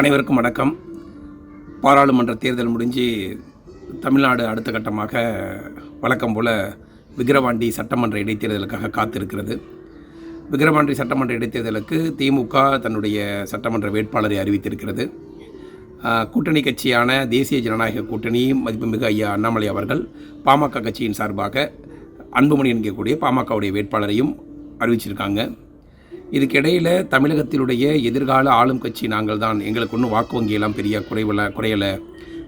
அனைவருக்கும் வணக்கம். பாராளுமன்ற தேர்தல் முடிஞ்சு தமிழ்நாடு அடுத்த கட்டமாக வழக்கம் போல் விக்கிரவாண்டி சட்டமன்ற இடைத்தேர்தலுக்காக காத்திருக்கிறது. விக்கிரவாண்டி சட்டமன்ற இடைத்தேர்தலுக்கு திமுக தன்னுடைய சட்டமன்ற வேட்பாளரை அறிவித்திருக்கிறது. கூட்டணி கட்சியான தேசிய ஜனநாயக கூட்டணி மதிப்புமிகு ஐயா அண்ணாமலை அவர்கள் பாமக கட்சியின் சார்பாக அன்புமணி என்கக்கூடிய பாமகவுடைய வேட்பாளரையும் அறிவிச்சிருக்காங்க. இதுக்கிடையில் தமிழகத்தினுடைய எதிர்கால ஆளும் கட்சி நாங்கள் தான் எங்களுக்கு ஒன்றும் வாக்கு வங்கியெல்லாம் பெரிய குறைவில் குறையலை.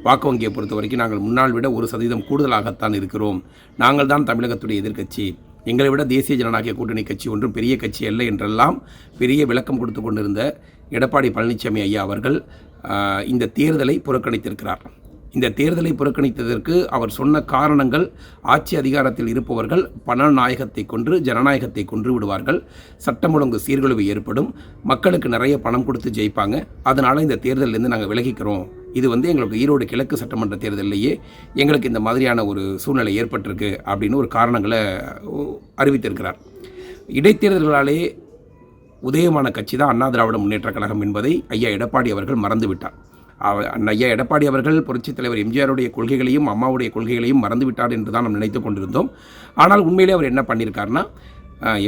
வாக்கு வங்கியை பொறுத்த வரைக்கும் நாங்கள் முன்னாள் விட ஒரு சதவீதம் கூடுதலாகத்தான் இருக்கிறோம். நாங்கள் தான் தமிழகத்துடைய எதிர்கட்சி எங்களை விட தேசிய ஜனநாயக கூட்டணி கட்சி ஒன்றும் பெரிய கட்சி அல்ல என்றெல்லாம் பெரிய விளக்கம் கொடுத்து கொண்டிருந்த எடப்பாடி பழனிசாமி ஐயா அவர்கள் இந்த தேர்தலை புறக்கணித்திருக்கிறார். இந்த தேர்தலை புறக்கணித்ததற்கு அவர் சொன்ன காரணங்கள் ஆட்சி அதிகாரத்தில் இருப்பவர்கள் பணநாயகத்தை கொன்று ஜனநாயகத்தை கொன்று விடுவார்கள். சட்டம் ஒழுங்கு சீர்குலைவு ஏற்படும். மக்களுக்கு நிறைய பணம் கொடுத்து ஜெயிப்பாங்க. அதனால் இந்த தேர்தலிருந்து நாங்கள் விலகிக்கிறோம். இது வந்து எங்களுக்கு ஈரோடு கிழக்கு சட்டமன்ற தேர்தலிலேயே எங்களுக்கு இந்த மாதிரியான ஒரு சூழ்நிலை ஏற்பட்டிருக்கு அப்படின்னு ஒரு காரணங்களை அறிவித்திருக்கிறார். இடைத்தேர்தல்களாலே உதயமான கட்சி தான் அண்ணா திராவிட முன்னேற்ற கழகம் என்பதை ஐயா எடப்பாடி அவர்கள் மறந்துவிட்டார். ஐயா எடப்பாடி அவர்கள் புரட்சித் தலைவர் எம்ஜிஆருடைய கொள்கைகளையும் அம்மாவுடைய கொள்கைகளையும் மறந்துவிட்டார் என்று தான் நாம் நினைத்து கொண்டிருந்தோம். ஆனால் உண்மையிலே அவர் என்ன பண்ணியிருக்காருன்னா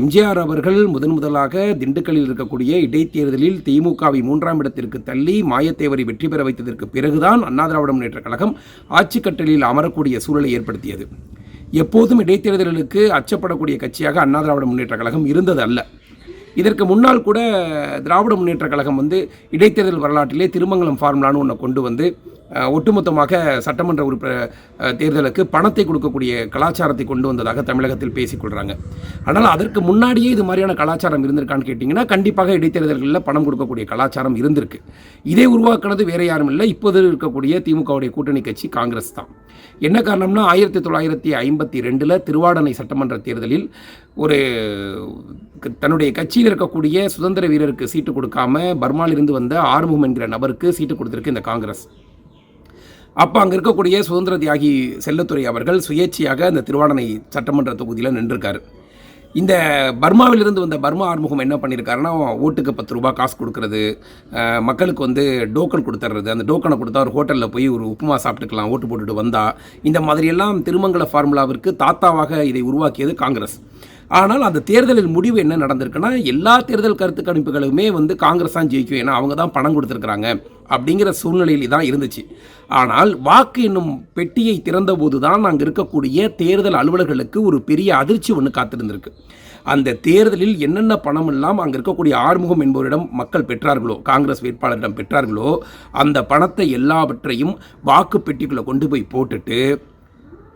எம்ஜிஆர் அவர்கள் முதன் முதலாக திண்டுக்கல்லில் இருக்கக்கூடிய இடைத்தேர்தலில் திமுகவை மூன்றாம் இடத்திற்கு தள்ளி மாயத்தேவரை வெற்றி பெற வைத்ததற்கு பிறகுதான் அண்ணா திராவிட முன்னேற்ற கழகம் ஆட்சி அமரக்கூடிய சூழலை ஏற்படுத்தியது. எப்போதும் இடைத்தேர்தல்களுக்கு அச்சப்படக்கூடிய கட்சியாக அண்ணா திராவிட முன்னேற்ற கழகம் இருந்தது அல்ல இதற்கு முன்னால் கூட திராவிட முன்னேற்ற கழகம் வந்து இடைத்தேர்தல் வரலாற்றிலே திருமங்கலம் ஃபார்முலான்னு ஒன்றை கொண்டு வந்து ஒட்டுமொத்தமாக சட்டமன்ற உறுப்பினர் தேர்தலுக்கு பணத்தை கொடுக்கக்கூடிய கலாச்சாரத்தை கொண்டு வந்ததாக தமிழகத்தில் பேசிக்கொள்கிறாங்க ஆனால் அதற்கு முன்னாடியே இது மாதிரியான கலாச்சாரம் இருந்திருக்கான்னு கேட்டிங்கன்னா கண்டிப்பாக இடைத்தேர்தல்களில் பணம் கொடுக்கக்கூடிய கலாச்சாரம் இருந்திருக்கு. இதை உருவாக்குனது வேறு யாரும் இல்லை. இப்போது இருக்கக்கூடிய திமுகவுடைய கூட்டணி கட்சி காங்கிரஸ் தான். என்ன காரணம்னா ஆயிரத்தி தொள்ளாயிரத்தி ஐம்பத்தி ரெண்டில் திருவாடனை சட்டமன்ற தேர்தலில் ஒரு தன்னுடைய கட்சியில் இருக்கக்கூடிய சுதந்திர வீரருக்கு சீட்டு கொடுக்காம பர்மாலிருந்து வந்த ஆறுமுகம் என்கிற நபருக்கு சீட்டு கொடுத்துருக்கு இந்த காங்கிரஸ். அப்போ அங்கே இருக்கக்கூடிய சுதந்திர தியாகி செல்லத்துறை அவர்கள் சுயேட்சையாக அந்த திருவாடனை சட்டமன்ற தொகுதியில் நின்றிருக்காரு. இந்த பர்மாவிலிருந்து வந்த பர்மா ஆறுமுகம் என்ன பண்ணியிருக்காருன்னா ஓட்டுக்கு பத்து ரூபா காசு கொடுக்கறது மக்களுக்கு வந்து டோக்கன் கொடுத்துட்றது அந்த டோக்கனை கொடுத்தா ஒரு ஹோட்டலில் போய் ஒரு உப்புமா சாப்பிட்டுக்கலாம் ஓட்டு போட்டுட்டு வந்தா. இந்த மாதிரியெல்லாம் திருமங்கல ஃபார்முலாவிற்கு தாத்தாவாக இதை உருவாக்கியது காங்கிரஸ். ஆனால் அந்த தேர்தலில் முடிவு என்ன நடந்திருக்குன்னா எல்லா தேர்தல் கருத்து கணிப்புகளுமே வந்து காங்கிரஸ் தான் ஜெயிக்கும் ஏன்னா அவங்க தான் பணம் கொடுத்துருக்குறாங்க அப்படிங்கிற சூழ்நிலையில் தான் இருந்துச்சு. ஆனால் வாக்கு என்னும் பெட்டியை திறந்தபோது தான் அங்கே இருக்கக்கூடிய தேர்தல் அலுவலர்களுக்கு ஒரு பெரிய அதிர்ச்சி ஒன்று காத்திருந்திருக்கு. அந்த தேர்தலில் என்னென்ன பணம் எல்லாம் அங்கே இருக்கக்கூடிய ஆறுமுகம் என்பவரிடம் மக்கள் பெற்றார்களோ காங்கிரஸ் வேட்பாளரிடம் பெற்றார்களோ அந்த பணத்தை எல்லாவற்றையும் வாக்கு பெட்டிக்குள்ளே கொண்டு போய் போட்டுட்டு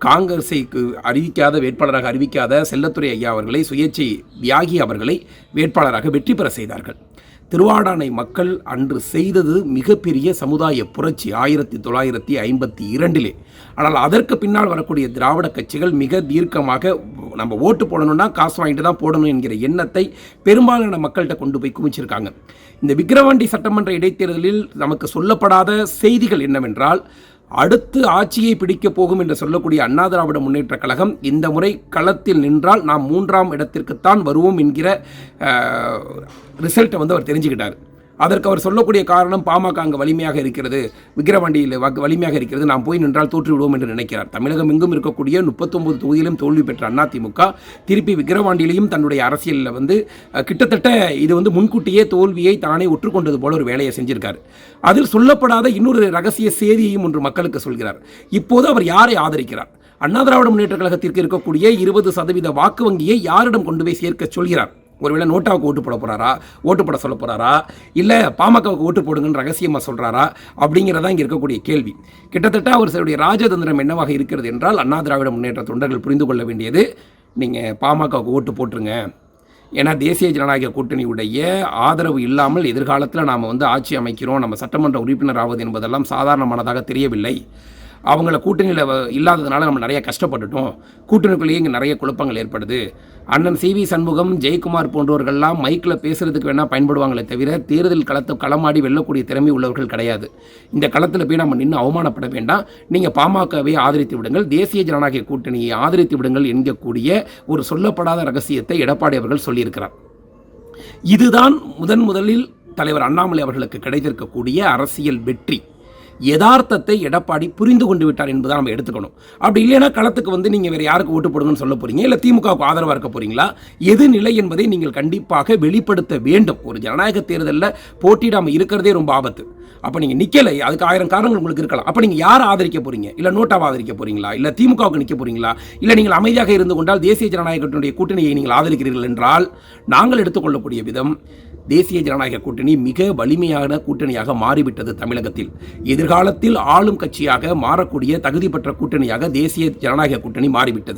காங்கிரஸைக்கு அறிவிக்காத வேட்பாளராக அறிவிக்காத செல்லத்துறை ஐயா அவர்களை சுயேட்சை தியாகி அவர்களை வேட்பாளராக வெற்றி பெற செய்தார்கள். திருவாடானை மக்கள் அன்று செய்தது மிகப்பெரிய சமுதாய புரட்சி ஆயிரத்தி தொள்ளாயிரத்தி ஐம்பத்தி இரண்டிலே. ஆனால் அதற்கு பின்னால் வரக்கூடிய திராவிட கட்சிகள் மிக தீர்க்கமாக நம்ம ஓட்டு போடணும்னா காசு வாங்கிட்டு தான் போடணும் என்கிற எண்ணத்தை பெரும்பாலான மக்கள்கிட்ட கொண்டு போய் குவிச்சிருக்காங்க. இந்த விக்கிரவாண்டி சட்டமன்ற இடைத்தேர்தலில் நமக்கு சொல்லப்படாத செய்திகள் என்னவென்றால் அடுத்து ஆட்சியை பிடிக்கப் போகும் என்று சொல்லக்கூடிய அண்ணா திராவிட முன்னேற்ற கழகம் இந்த முறை களத்தில் நின்றால் நாம் மூன்றாம் இடத்திற்குத்தான் வருவோம் என்கிற ரிசல்ட்டை வந்து அவர் தெரிஞ்சுக்கிட்டார். அதற்கு அவர் சொல்லக்கூடிய காரணம் பாமக அங்கே வலிமையாக இருக்கிறது. விக்கிரவாண்டியில் வலிமையாக இருக்கிறது. நாம் போய் நின்றால் தோற்று விடுவோம் என்று நினைக்கிறார். தமிழகம் எங்கும் இருக்கக்கூடிய முப்பத்தொன்பது தொகுதியிலும் தோல்வி பெற்ற அதிமுக திருப்பி விக்கிரவாண்டியிலையும் தன்னுடைய அரசியலில் வந்து கிட்டத்தட்ட இது வந்து முன்கூட்டியே தோல்வியை தானே ஒற்றுக்கொண்டது போல ஒரு வேலையை செஞ்சிருக்கார். அதில் சொல்லப்படாத இன்னொரு ரகசிய செய்தியையும் ஒன்று மக்களுக்கு சொல்கிறார். இப்போது அவர் யாரை ஆதரிக்கிறார்? அண்ணா திராவிட முன்னேற்ற கழகத்திற்கு இருக்கக்கூடிய இருபது சதவீத வாக்கு வங்கியை யாரிடம் கொண்டு போய் சேர்க்க சொல்கிறார்? ஒருவேளை நோட்டாவுக்கு ஓட்டு போட போறாரா? ஓட்டு போட சொல்ல போகிறாரா இல்லை பாமகவுக்கு ஓட்டு போடுங்கன்னு ரகசியமாக சொல்கிறாரா அப்படிங்கிறதா இங்கே இருக்கக்கூடிய கேள்வி. கிட்டத்தட்ட அவருடைய ராஜதந்திரம் என்னவாக இருக்கிறது என்றால் அண்ணா திராவிட முன்னேற்ற தொண்டர்கள் புரிந்து கொள்ள வேண்டியது நீங்கள் பாமகவுக்கு ஓட்டு போட்டுருங்க. ஏன்னா தேசிய ஜனநாயக கூட்டணியுடைய ஆதரவு இல்லாமல் எதிர்காலத்தில் நாம் வந்து ஆட்சி அமைக்கிறோம் நம்ம சட்டமன்ற உறுப்பினர் ஆவது என்பதெல்லாம் சாதாரணமானதாக தெரியவில்லை. அவங்கள கூட்டணியில் இல்லாததுனால நம்ம நிறைய கஷ்டப்பட்டுட்டோம். கூட்டணிக்குள்ளேயே இங்கே நிறைய குழப்பங்கள் ஏற்படுது. அண்ணன் சி வி சண்முகம் ஜெயக்குமார் போன்றவர்கள்லாம் மைக்கில் பேசுகிறதுக்கு வேணால் பயன்படுவாங்களே தவிர தேர்தல் களத்தை களமாடி வெல்லக்கூடிய திறமை உள்ளவர்கள் கிடையாது. இந்த களத்தில் போய் நம்ம நின்று அவமானப்பட வேண்டாம். நீங்கள் பாமகவை ஆதரித்து விடுங்கள். தேசிய ஜனநாயக கூட்டணியை ஆதரித்து விடுங்கள் என்கக்கூடிய ஒரு சொல்லப்படாத ரகசியத்தை எடப்பாடி அவர்கள் சொல்லியிருக்கிறார். இதுதான் முதன் முதலில் தலைவர் அண்ணாமலை அவர்களுக்கு கிடைத்திருக்கக்கூடிய அரசியல் வெற்றி. யதார்த்தத்தை எடப்பாடி புரிந்து கொண்டு விட்டார் என்பதை நம்ம எடுத்துக்கணும். அப்படி இல்லைன்னா களத்துக்கு வந்து நீங்கள் வேறு யாருக்கு ஓட்டு போடுங்கன்னு சொல்ல போகிறீங்க இல்லை திமுகவுக்கு ஆதரவாக இருக்க போகிறீங்களா எது நிலை என்பதை நீங்கள் கண்டிப்பாக வெளிப்படுத்த வேண்டும். ஒரு ஜனநாயக தேர்தலில் போட்டியிடாமல் இருக்கிறதே ரொம்ப ஆபத்து. அப்போ நீங்கள் நிற்கலை அதுக்கு ஆயிரம் காரணங்கள் உங்களுக்கு இருக்கலாம். அப்போ நீங்கள் யாரை ஆதரிக்க போறீங்க? இல்லை நோட்டாவை ஆதரிக்க போறீங்களா? இல்லை திமுகவுக்கு நிற்க போறீங்களா? இல்லை நீங்கள் அமைதியாக இருந்து கொண்டால் தேசிய ஜனநாயகத்தினுடைய கூட்டணியை நீங்கள் ஆதரிக்கிறீர்கள் என்றால் நாங்கள் எடுத்துக்கொள்ளக்கூடிய விதம் தேசிய ஜனநாயக கூட்டணி மிக வலிமையான கூட்டணியாக மாறிவிட்டது தமிழகத்தில். எதிர்காலத்தில் ஆளும் கட்சியாக மாறக்கூடிய தகுதி பெற்ற கூட்டணியாக தேசிய ஜனநாயக கூட்டணி மாறிவிட்டது.